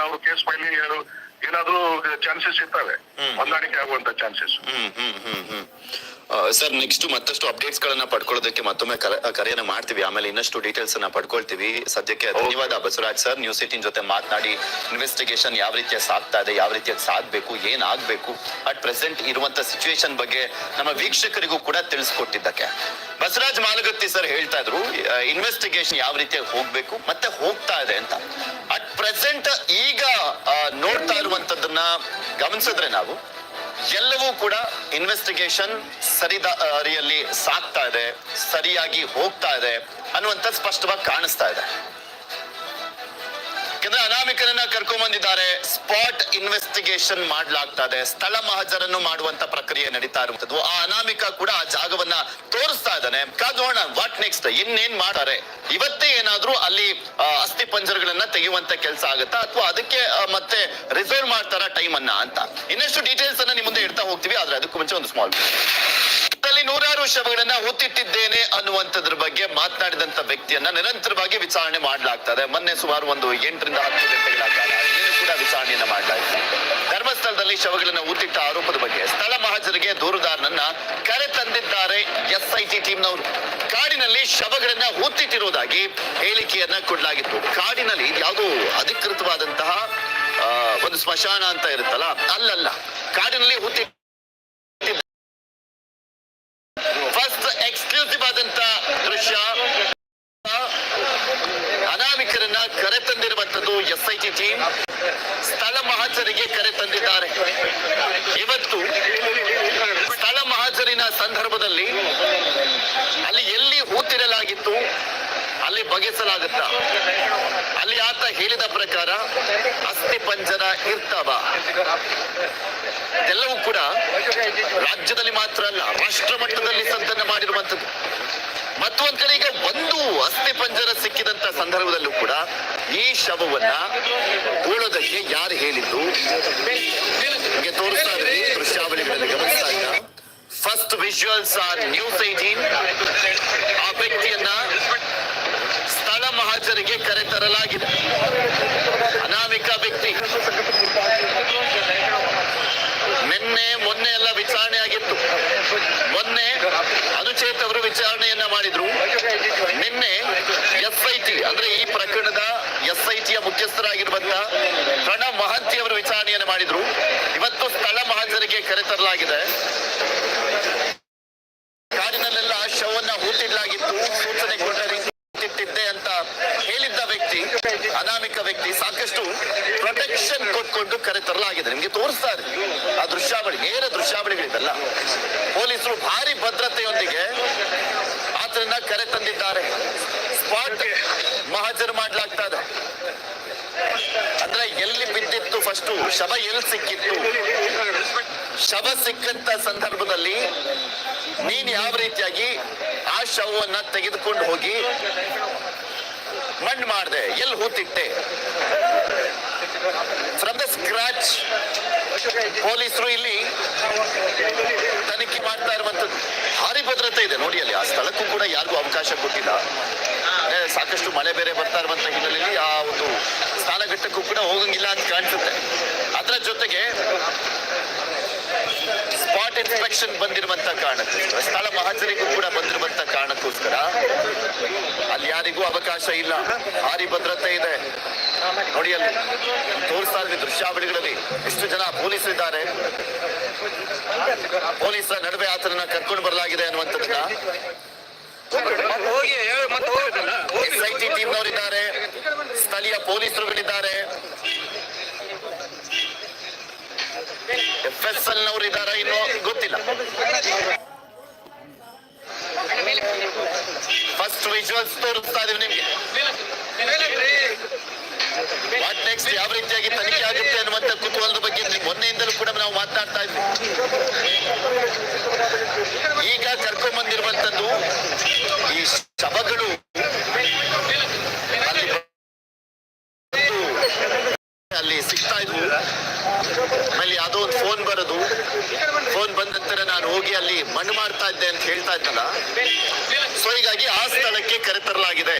ಅವ್ರ case filing ಏನಾದ್ರೂ chances ಇರ್ತವೆ. ಹೊಂದಾಣಿಕೆ ಆಗುವಂತ ಚಾನ್ಸಸ್ ಸರ್ ನೆಕ್ಸ್ಟ್ ಮತ್ತಷ್ಟು ಅಪ್ಡೇಟ್ಸ್ ಗಳನ್ನ ಪಡ್ಕೊಳ್ಳೋದಕ್ಕೆ ಮತ್ತೊಮ್ಮೆ ಕರೆ- ಕರೆಯನ್ನ ಮಾಡ್ತೀವಿ. ಆಮೇಲೆ ಇನ್ನಷ್ಟು ಡೀಟೇಲ್ಸ್ ಅನ್ನ ಪಡ್ಕೊಳ್ತೀವಿ. ಸದ್ಯಕ್ಕೆ ಧನ್ಯವಾದ ಬಸವರಾಜ್ ಸರ್. ನ್ಯೂಸ್ ಏಟಿನ್ ಜೊತೆ ಮಾತನಾಡಿ ಇನ್ವೆಸ್ಟಿಗೇಷನ್ ಯಾವ ರೀತಿಯ ಸಾಗ್ತಾ ಇದೆ ಯಾವ ರೀತಿಯ ಸಾಗ್ಬೇಕು ಏನ್ ಆಗ್ಬೇಕು ಅಟ್ ಪ್ರೆಸೆಂಟ್ ಇರುವಂತ ಸಿಚುವೇಶನ್ ಬಗ್ಗೆ ನಮ್ಮ ವೀಕ್ಷಕರಿಗೂ ಕೂಡ ತಿಳಿಸ್ಕೊಟ್ಟಿದ್ದಕ್ಕೆ. ಬಸವರಾಜ್ ಮಾಲಗತ್ತಿ ಸರ್ ಹೇಳ್ತಾ ಇದ್ರು ಇನ್ವೆಸ್ಟಿಗೇಷನ್ ಯಾವ ರೀತಿಯಾಗಿ ಹೋಗ್ಬೇಕು ಮತ್ತೆ ಹೋಗ್ತಾ ಇರುವಂತದ್ದನ್ನ ಗಮನಿಸಿದ್ರೆ ನಾವು ಎಲ್ಲವೂ ಕೂಡ ಇನ್ವೆಸ್ಟಿಗೇಷನ್ ಸರಿದಾರಿಯಲ್ಲಿ ಸಾಗ್ತಾ ಇದೆ, ಸರಿಯಾಗಿ ಹೋಗ್ತಾ ಇದೆ ಅನ್ನುವಂತ ಸ್ಪಷ್ಟವಾಗಿ ಕಾಣಿಸ್ತಾ ಇದೆ. ಯಾಕಂದ್ರೆ ಅನಾಮಿಕರನ್ನ ಕರ್ಕೊಂಡ್ ಬಂದಿದ್ದಾರೆ ಸ್ಪಾಟ್ ಇನ್ವೆಸ್ಟಿಗೇಷನ್ ಮಾಡ್ಲಾಗ್ತಾ ಇದೆ ಸ್ಥಳ ಮಹಜರನ್ನು ಮಾಡುವಂತ ಪ್ರಕ್ರಿಯೆ ನಡೀತಾ ಇರುವಂತದ್ದು. ಆ ಅನಾಮಿಕ ಕೂಡ ಆ ಜಾಗವನ್ನ ತೋರಿಸ್ತಾ ಇದ್ದಾನೆ. ಕಾದೋಣ ವಾಟ್ ನೆಕ್ಸ್ಟ್ ಇನ್ನೇನ್ ಮಾಡ್ತಾರೆ? ಇವತ್ತೇ ಏನಾದ್ರೂ ಅಲ್ಲಿ ಅಸ್ಥಿ ಪಂಜರಗಳನ್ನ ತೆಗೆಯುವಂತ ಕೆಲಸ ಆಗುತ್ತಾ? ಅಥವಾ ಅದಕ್ಕೆ ಮತ್ತೆ ರಿಸರ್ವ್ ಮಾಡ್ತಾರ ಟೈಮ್ ಅನ್ನ ಅಂತ? ಇನ್ನಷ್ಟು ಡೀಟೇಲ್ಸ್ ಅನ್ನ ನಿಮ್ ಮುಂದೆ ಇಡ್ತಾ ಹೋಗ್ತೀವಿ, ಆದ್ರೆ ಅದಕ್ಕೂ ಮುಂಚೆ ಒಂದು ಸ್ಮಾಲ್ ಅಲ್ಲಿ ನೂರಾರು ಶವಗಳನ್ನ ಹೊತ್ತಿಟ್ಟಿದ್ದೇನೆ ಅನ್ನುವಂಥದ್ರ ಬಗ್ಗೆ ಮಾತನಾಡಿದಂತ ವ್ಯಕ್ತಿಯನ್ನ ನಿರಂತರವಾಗಿ ವಿಚಾರಣೆ ಮಾಡಲಾಗ್ತದೆ. ಮೊನ್ನೆ ಸುಮಾರು ಒಂದು ಎಂಟರಿಂದ ಹತ್ತು ಗಂಟೆಗಳ ಕಾಲ ಕೂಡ ವಿಚಾರಣೆಯನ್ನ ಮಾಡಲಾಗಿದೆ ಧರ್ಮಸ್ಥಳದಲ್ಲಿ ಶವಗಳನ್ನ ಹುತ್ತಿಟ್ಟ ಆರೋಪದ ಬಗ್ಗೆ ಸ್ಥಳ ಮಹಾಜರಿಗೆ ದೂರುದಾರನನ್ನ ಕರೆ ತಂದಿದ್ದಾರೆ ಎಸ್ಐಟಿ ಟೀಮ್ನವರು. ಕಾಡಿನಲ್ಲಿ ಶವಗಳನ್ನ ಹೂತಿಟ್ಟಿರುವುದಾಗಿ ಹೇಳಿಕೆಯನ್ನ ಕೊಡಲಾಗಿತ್ತು. ಕಾಡಿನಲ್ಲಿ ಯಾವುದೋ ಅಧಿಕೃತವಾದಂತಹ ಒಂದು ಸ್ಮಶಾನ ಅಂತ ಇರುತ್ತಲ್ಲ, ಅಲ್ಲಲ್ಲ. ಕಾಡಿನಲ್ಲಿ ಹೂತಿ ಫಸ್ಟ್ ಎಕ್ಸ್ಕ್ಲೂಸಿವ್ ಆದಂತಹ ದೃಶ್ಯ. ಅನಾಮಿಕರನ್ನ ಕರೆ ತಂದಿರುವಂತದ್ದು ಎಸ್ ಐ ಟಿ ಟೀಮ್ ಸ್ಥಳ ಮಹಾಜರಿಗೆ ಕರೆ ತಂದಿದ್ದಾರೆ. ಇವತ್ತು ಸ್ಥಳ ಮಹಾಜರಿನ ಸಂದರ್ಭದಲ್ಲಿ ಅಲ್ಲಿ ಎಲ್ಲಿ ಹೂತಿರಲಾಗಿತ್ತು? ಅಲ್ಲಿ ಬಗೆಸಲಾಗುತ್ತ? ಅಲ್ಲಿ ಆತ ಹೇಳಿದ ಪ್ರಕಾರ ಅಸ್ಥಿ ಪಂಜರ ಇರ್ತಾವ. ಎಲ್ಲವೂ ಕೂಡ ರಾಜ್ಯದಲ್ಲಿ ಮಾತ್ರ ಅಲ್ಲ, ರಾಷ್ಟ್ರ ಮಟ್ಟದಲ್ಲಿ ಸಂತನೆ ಮಾಡಿರುವಂತದ್ದು ಮತ್ತೊಂದ್ ಕಡೆ ಈಗ ಒಂದು ಅಸ್ಥಿ ಪಂಜರ ಸಿಕ್ಕಿದಂತ ಸಂದರ್ಭದಲ್ಲೂ ಕೂಡ ಈ ಶವವನ್ನ ಹೂಳೋದಕ್ಕೆ ಯಾರು ಹೇಳಿದ್ದು? First visuals are News eighteen ಆ ವ್ಯಕ್ತಿಯನ್ನ ಕರೆ ತರಲಾಗಿದೆ. ಅನಾಮಿಕ ವ್ಯಕ್ತಿ. ನಿನ್ನೆ ಮೊನ್ನೆ ಎಲ್ಲ ವಿಚಾರಣೆ ಆಗಿತ್ತು. ಮೊನ್ನೆ ಅನುಚೇತ್ ಅವರು ವಿಚಾರಣೆಯನ್ನ ಮಾಡಿದ್ರು. ನಿನ್ನೆ ಎಸ್ಐಟಿ ಅಂದ್ರೆ ಈ ಪ್ರಕರಣದ ಎಸ್ಐಟಿಯ ಮುಖ್ಯಸ್ಥರಾಗಿರುವಂತ ಪ್ರಣವ್ ಮಹಂತಿ ಅವರು ವಿಚಾರಣೆಯನ್ನು ಮಾಡಿದ್ರು. ಇವತ್ತು ಸ್ಥಳ ಮಹಾಜರಿಗೆ ಕರೆ ತರಲಾಗಿದೆ ಕಾಡಿನಲ್ಲೆಲ್ಲ ಶವನ್ನ ಹೂತಿಡ್ಲಾಗಿತ್ತು ಸೂಚನೆ ಕೊಟ್ಟ ರೀತಿ ಹೂತಿಟ್ಟಿದ್ದೆ ಅಂತ ಹೇಳಿದ್ದ ವ್ಯಕ್ತಿ ಅನಾಮಿಕ ವ್ಯಕ್ತಿ ಸಾಕಷ್ಟು ಪ್ರೊಟೆಕ್ಷನ್ ಕೊಟ್ಕೊಂಡು ಕರೆ ತರಲಾಗಿದೆ. ನಿಮಗೆ ತೋರಿಸ್ತಾ ಇದೆ ಆ ದೃಶ್ಯಾವಳಿ ನೇರ ದೃಶ್ಯಾವಳಿಗಳಿದೆಲ್ಲ. ಪೊಲೀಸರು ಭಾರಿ ಭದ್ರತೆಯೊಂದಿಗೆ ಆತನನ್ನ ಕರೆ ತಂದಿದ್ದಾರೆ. ಸ್ಪಾಟ್ ಮಹಾಜರ್ ಮಾಡ್ಲಾಗ್ತಾ ಇದೆ. ಅಂದ್ರೆ ಎಲ್ಲಿ ಬಿದ್ದಿತ್ತು ಫಸ್ಟ್ ಶವ ಎಲ್ಲಿ ಸಿಕ್ಕಿತ್ತು? ಶವ ಸಿಕ್ಕಂತ ಸಂದರ್ಭದಲ್ಲಿ ನೀನ್ ಯಾವ ರೀತಿಯಾಗಿ ಆ ಶವವನ್ನ ತೆಗೆದುಕೊಂಡು ಹೋಗಿ ಮಣ್ಣು ಮಾಡಿದೆ ಎಲ್ಲಿ ಹೂತಿಟ್ಟೆ? ಫ್ರಮ್ ದ ಸ್ಕ್ರಾಚ್ ಪೊಲೀಸರು ಇಲ್ಲಿ ತನಿಖೆ ಮಾಡ್ತಾ ಇರುವಂತದ್ದು ಭಾರಿ ಭದ್ರತೆ ಇದೆ. ನೋಡಿ ಅಲ್ಲಿ ಆ ಸ್ಥಳಕ್ಕೂ ಕೂಡ ಯಾರಿಗೂ ಅವಕಾಶ ಕೊಟ್ಟಿಲ್ಲ. ಸಾಕಷ್ಟು ಮಳೆ ಬೇರೆ ಬರ್ತಾ ಇರುವಂತ ಹಿನ್ನೆಲೆಯಲ್ಲಿ ಆ ಒಂದು ಸ್ಥಾನಘಟ್ಟಕ್ಕೂ ಕೂಡ ಹೋಗಂಗಿಲ್ಲ ಅಂತ ಕಾಣಿಸುತ್ತೆ. ಅದರ ಜೊತೆಗೆ ಸ್ಪಾಟ್ ಇನ್ಸ್ಪೆಕ್ಷನ್ ಬಂದಿರುವಂತ ಕಾರಣಕ್ಕೋಸ್ಕರ, ಸ್ಥಳ ಮಹಾಚರಿಗೂ ಕೂಡ ಬಂದಿರುವಂತ ಕಾರಣಕ್ಕೋಸ್ಕರ ಅಲ್ಲಿ ಯಾರಿಗೂ ಅವಕಾಶ ಇಲ್ಲ. ಭಾರಿ ಭದ್ರತೆ ಇದೆ. ನೋಡಿ ಅಲ್ಲಿ ತೋರಿಸ್ತಾ ಇದ್ವಿ ದೃಶ್ಯಾವಳಿಗಳಲ್ಲಿ ಎಷ್ಟು ಜನ ಪೊಲೀಸರಿದ್ದಾರೆ ಪೊಲೀಸರ ನಡುವೆ ಆತನನ್ನ ಕರ್ಕೊಂಡು ಬರಲಾಗಿದೆ ಅನ್ನುವಂಥದ್ದನ್ನ ಹೋಗಿ ಮತ್ತೆ ಹೋಗುದಲ್ಲ ಎಸ್ ಐ ಟಿ ಟೀಮ್ನವರಿದ್ದಾರೆ. ಸ್ಥಳೀಯ ಪೊಲೀಸರುಗಳಿದ್ದಾರೆ. ಎಫ್ ಎಸ್ ಎಲ್ ನವರು ಇದ್ದಾರೆ ಇನ್ನು ಗೊತ್ತಿಲ್ಲ. ಫಸ್ಟ್ ವಿಜುವಲ್ಸ್ ತೋರಿಸ್ತಾ ಇದೀವಿ ನಿಮ್ಗೆ. ವಾಟ್ ನೆಕ್ಸ್ಟ್ ಯಾವ ರೀತಿಯಾಗಿ ತನಿಖೆ ಆಗುತ್ತೆ ಅನ್ನುವಂತ ಕುತೂಹಲದ ಬಗ್ಗೆ ಮೊನ್ನೆಯಿಂದಲೂ ಕೂಡ ನಾವು ಮಾತನಾಡ್ತಾ ಇದ್ವಿ. ಈಗ ಕರ್ಕೊಂಡ್ ಬಂದಿರುವಂತದ್ದು ಈ ಶವಗಳು ಅಲ್ಲಿ ಸಿಗ್ತಾ ಇದ್ವು. ಆಮೇಲೆ ಯಾವುದೋ ಒಂದು ಫೋನ್ ಬರೋದು. ಫೋನ್ ಬಂದ ನಂತರ ನಾನು ಹೋಗಿ ಅಲ್ಲಿ ಮಣ್ಣು ಮಾಡ್ತಾ ಇದ್ದೆ ಅಂತ ಹೇಳ್ತಾ ಇದ್ದಲ್ಲ ಸೊ ಹೀಗಾಗಿ ಆ ಸ್ಥಳಕ್ಕೆ ಕರೆತರಲಾಗಿದೆ